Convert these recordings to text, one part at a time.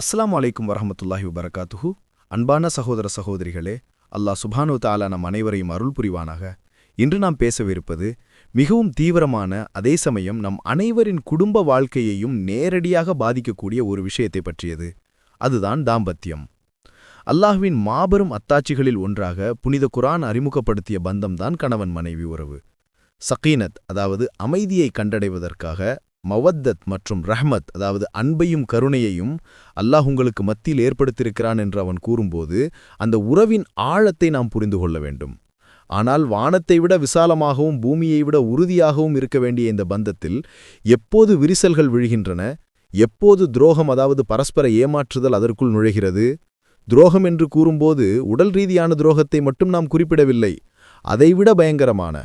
அஸ்லாம் அலைக்கும் வரமத்துல்லாஹி வபரகாத்துஹு. அன்பான சகோதர சகோதரிகளே அல்லாஹ் சுபானு தாலா நம் அனைவரையும் அருள் புரிவானாக. இன்று நாம் பேசவிருப்பது மிகவும் தீவிரமான அதே சமயம் நம் அனைவரின் குடும்ப வாழ்க்கையையும் நேரடியாக பாதிக்கக்கூடிய ஒரு விஷயத்தை பற்றியது. அதுதான் தாம்பத்தியம். அல்லாஹ்வின் மாபெரும் அத்தாட்சிகளில் ஒன்றாக புனித குரான் அறிமுகப்படுத்திய பந்தம்தான் கணவன் மனைவி உறவு. சகீனத் அதாவது அமைதியை கண்டடைவதற்காக மவத்தத் மற்றும் ரஹ்மத் அதாவது அன்பையும் கருணையையும் அல்லாஹ் உங்களுக்கு மத்தியில் ஏற்படுத்தியிருக்கிறான் என்று அவன் கூறும்போது அந்த உறவின் ஆழத்தை நாம் புரிந்து கொள்ள வேண்டும். ஆனால் வானத்தை விட விசாலமாகவும் பூமியை விட உறுதியாகவும் இருக்க வேண்டிய இந்த பந்தத்தில் எப்போது விரிசல்கள் விழுகின்றன? எப்போது துரோகம் அதாவது பரஸ்பர ஏமாற்றுதல் அதற்குள் நுழைகிறது? துரோகம் என்று கூறும்போது உடல் ரீதியான துரோகத்தை மட்டும் நாம் குறிப்பிடவில்லை. அதைவிட பயங்கரமான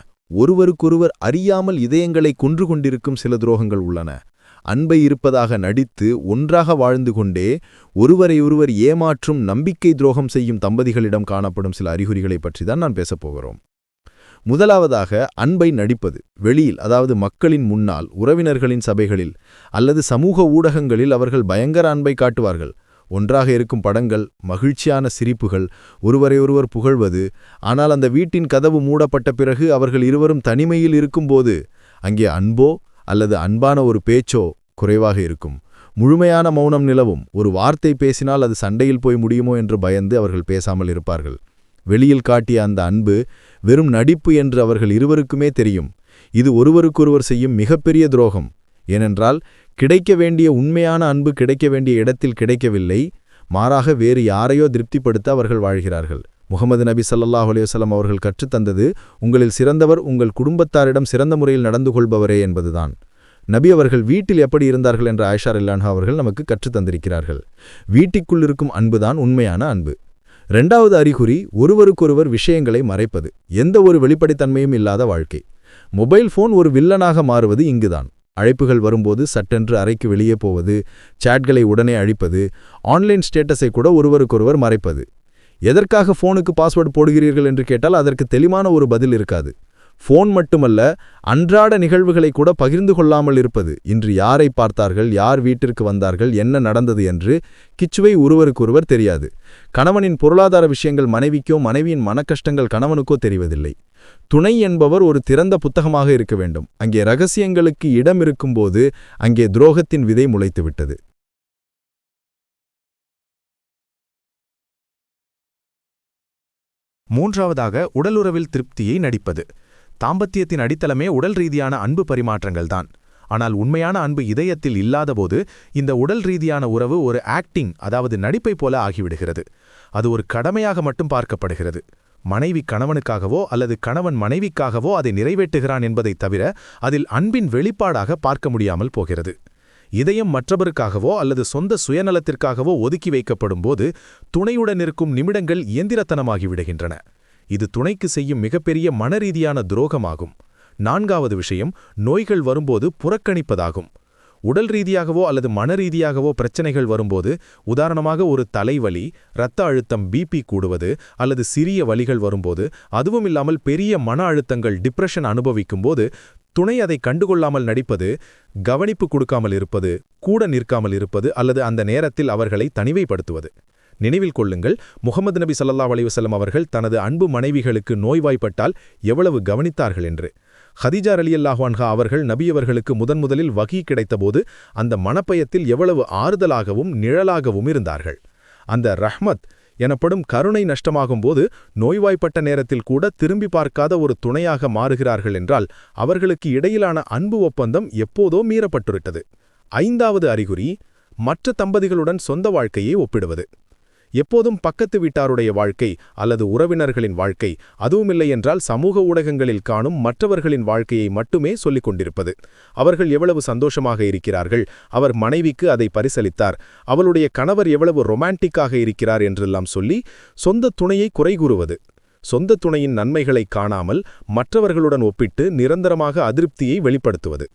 ஒருவருக்கொருவர் அறியாமல் இதயங்களை கொன்று கொண்டிருக்கும் சில துரோகங்கள் உள்ளன. அன்பை இருப்பதாக நடித்து ஒன்றாக வாழ்ந்து கொண்டே ஒருவரை ஒருவர் ஏமாற்றும் நம்பிக்கை துரோகம் செய்யும் தம்பதிகளிடம் காணப்படும் சில அறிகுறிகளை பற்றி தான் நான் பேசப்போகிறோம் முதலாவதாக அன்பை நடிப்பது. வெளியில் அதாவது மக்களின் முன்னால் உறவினர்களின் சபைகளில் அல்லது சமூக ஊடகங்களில் அவர்கள் பயங்கர அன்பை காட்டுவார்கள். ஒன்றாக இருக்கும் படங்கள் மகிழ்ச்சியான சிரிப்புகள் ஒருவரை ஒருவர் புகழ்வது ஆனால் அந்த வீட்டின் கதவு மூடப்பட்ட பிறகு அவர்கள் இருவரும் தனிமையில் இருக்கும்போது அங்கே அன்போ அல்லது அன்பான ஒரு பேச்சோ குறைவாக இருக்கும். முழுமையான மௌனம் நிலவும். ஒரு வார்த்தை பேசினால் அது சண்டையில் போய் முடியுமோ என்று பயந்து அவர்கள் பேசாமல் இருப்பார்கள். வெளியில் காட்டிய அந்த அன்பு வெறும் நடிப்பு என்று அவர்கள் இருவருக்குமே தெரியும். இது ஒருவருக்கொருவர் செய்யும் மிகப்பெரிய துரோகம். ஏனென்றால் கிடைக்க வேண்டிய உண்மையான அன்பு கிடைக்க வேண்டிய இடத்தில் கிடைக்கவில்லை மாறாக வேறு யாரையோ திருப்திப்படுத்த அவர்கள் வாழ்கிறார்கள். முகமது நபி சல்லாஹ் அலையுசல்லம் அவர்கள் கற்றுத்தந்தது உங்களில் சிறந்தவர் உங்கள் குடும்பத்தாரிடம் சிறந்த முறையில் நடந்து கொள்பவரே என்பதுதான். நபி அவர்கள் வீட்டில் எப்படி இருந்தார்கள் என்ற ஆயிஷார் இல்லான்ஹா அவர்கள் நமக்கு கற்றுத்தந்திருக்கிறார்கள் வீட்டிற்குள் இருக்கும் அன்புதான் உண்மையான அன்பு. இரண்டாவது அறிகுறி ஒருவருக்கொருவர் விஷயங்களை மறைப்பது. எந்த ஒரு வெளிப்படைத்தன்மையும் இல்லாத வாழ்க்கை. மொபைல் ஃபோன் ஒரு வில்லனாக மாறுவது இங்குதான். அழைப்புகள் வரும்போது சட்டென்று அறைக்கு வெளியே போவது சாட்களை உடனே அழிப்பது ஆன்லைன் ஸ்டேட்டஸை கூட ஒருவருக்கொருவர் மறைப்பது. எதற்காக ஃபோனுக்கு பாஸ்வேர்டு போடுகிறீர்கள் என்று கேட்டால் அதற்கு தெளிவான ஒரு பதில் இருக்காது. ஃபோன் மட்டுமல்ல அன்றாட நிகழ்வுகளை கூட பகிர்ந்து கொள்ளாமல் இருப்பது. இன்று யாரை பார்த்தார்கள் யார் வீட்டிற்கு வந்தார்கள் என்ன நடந்தது என்று கிச்சுவை ஒருவருக்கொருவர் தெரியாது. கணவனின் பொருளாதார விஷயங்கள் மனைவிக்கோ மனைவியின் மனக்கஷ்டங்கள் கணவனுக்கோ தெரிவதில்லை. துணை என்பவர் ஒரு திறந்த புத்தகமாக இருக்க வேண்டும். அங்கே ரகசியங்களுக்கு இடம் இருக்கும்போது அங்கே துரோகத்தின் விதை முளைத்துவிட்டது. மூன்றாவதாக உடலுறவில் திருப்தியை நடிப்பது. தாம்பத்தியத்தின் அடித்தளமே உடல் ரீதியான அன்பு பரிமாற்றங்கள்தான். ஆனால் உண்மையான அன்பு இதயத்தில் இல்லாதபோது இந்த உடல் ரீதியான உறவு ஒரு ஆக்டிங் அதாவது நடிப்பை போல ஆகிவிடுகிறது. அது ஒரு கடமையாக மட்டும் பார்க்கப்படுகிறது. மனைவி கணவனுக்காகவோ அல்லது கணவன் மனைவிக்காகவோ அதை நிறைவேற்றுகிறான் என்பதைத் தவிர அதில் அன்பின் வெளிப்பாடாக பார்க்க முடியாமல் போகிறது. இதயம் மற்றவருக்காகவோ அல்லது சொந்த சுயநலத்திற்காகவோ ஒதுக்கி வைக்கப்படும்போது துணையுடன் இருக்கும் நிமிடங்கள் இயந்திரத்தனமாகிவிடுகின்றன இது துணைக்கு செய்யும் மிகப்பெரிய மனரீதியான துரோகமாகும். நான்காவது விஷயம் நோய்கள் வரும்போது புறக்கணிப்பதாகும். உடல் ரீதியாகவோ அல்லது மனரீதியாகவோ பிரச்சனைகள் வரும்போது உதாரணமாக ஒரு தலைவலி இரத்த அழுத்தம் பிபி கூடுவது அல்லது சிறிய வலிகள் வரும்போது அதுவும் இல்லாமல் பெரிய மன அழுத்தங்கள் டிப்ரெஷன் அனுபவிக்கும்போது துணை அதை கண்டுகொள்ளாமல் நடிப்பது கவனிப்பு கொடுக்காமல் இருப்பது கூட நிற்காமல் இருப்பது அல்லது அந்த நேரத்தில் அவர்களை தனிவைப்படுத்துவது நினைவில் கொள்ளுங்கள். முகமது நபி சல்லா அலிவசல்லம் அவர்கள் தனது அன்பு மனைவிகளுக்கு நோய்வாய்ப்பட்டால் எவ்வளவு கவனித்தார்கள் என்று. ஹதிஜா அலியல்லாஹான்ஹா அவர்கள் நபியவர்களுக்கு முதன் முதலில் வகி கிடைத்தபோது அந்த மனப்பயத்தில் எவ்வளவு ஆறுதலாகவும் நிழலாகவும் இருந்தார்கள். அந்த ரஹ்மத் எனப்படும் கருணை நஷ்டமாகும்போது நோய்வாய்ப்பட்ட நேரத்தில் கூட திரும்பி பார்க்காத ஒரு துணையாக மாறுகிறார்கள் என்றால் அவர்களுக்கு இடையிலான அன்பு ஒப்பந்தம் எப்போதோ மீறப்பட்டுவிட்டது. ஐந்தாவது அறிகுறி மற்ற தம்பதிகளுடன் சொந்த வாழ்க்கையை ஒப்பிடுவது. எப்போதும் பக்கத்து வீட்டாருடைய வாழ்க்கை அல்லது உறவினர்களின் வாழ்க்கை அதுவுமில்லை என்றால் சமூக ஊடகங்களில் காணும் மற்றவர்களின் வாழ்க்கையை மட்டுமே சொல்லிக் கொண்டிருப்பது. அவர்கள் எவ்வளவு சந்தோஷமாக இருக்கிறார்கள் அவர் மனைவிக்கு அதை பரிசளித்தார் அவளுடைய கணவர் எவ்வளவு ரொமான்டிக்காக இருக்கிறார் என்றெல்லாம் சொல்லி சொந்த துணையை குறை கூறுவது. சொந்த துணையின் நன்மைகளை காணாமல் மற்றவர்களுடன் ஒப்பிட்டு நிரந்தரமாக அதிருப்தியை வெளிப்படுத்துவது.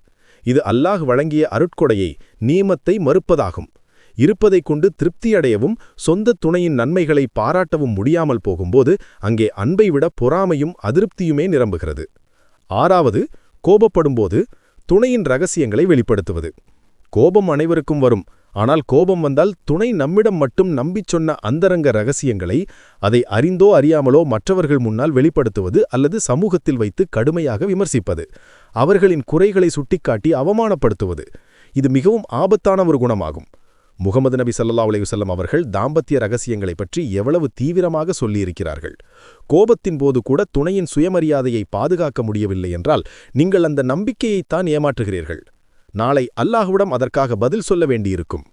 இது அல்லாஹ் வழங்கிய அருட்கொடையை நியமத்தை மறுப்பதாகும். இருப்பதைக் கொண்டு திருப்தியடையவும் சொந்த துணையின் நன்மைகளை பாராட்டவும் முடியாமல் போகும்போது அங்கே அன்பை விட பொறாமையும் அதிருப்தியுமே நிரம்புகிறது. ஆறாவது கோபப்படும்போது துணையின் ரகசியங்களை வெளிப்படுத்துவது. கோபம் அனைவருக்கும் வரும். ஆனால் கோபம் வந்தால் துணை நம்மிடம் மட்டும் நம்பிச் சொன்ன அந்தரங்க ரகசியங்களை அதை அறிந்தோ அறியாமலோ மற்றவர்கள் முன்னால் வெளிப்படுத்துவது அல்லது சமூகத்தில் வைத்து கடுமையாக விமர்சிப்பது. அவர்களின் குறைகளை சுட்டிக்காட்டி அவமானப்படுத்துவது. இது மிகவும் ஆபத்தான ஒரு குணமாகும். முகமது நபி சல்லா அலையுசல்லம் அவர்கள் தாம்பத்திய ரகசியங்களைப் பற்றி எவ்வளவு தீவிரமாக சொல்லியிருக்கிறார்கள். கோபத்தின் போது கூட துணையின் சுயமரியாதையை பாதுகாக்க முடியவில்லை என்றால் நீங்கள் அந்த நம்பிக்கையைத்தான் ஏமாற்றுகிறீர்கள். நாளை அல்லாஹுவிடம் அதற்காக பதில் சொல்ல வேண்டியிருக்கும்.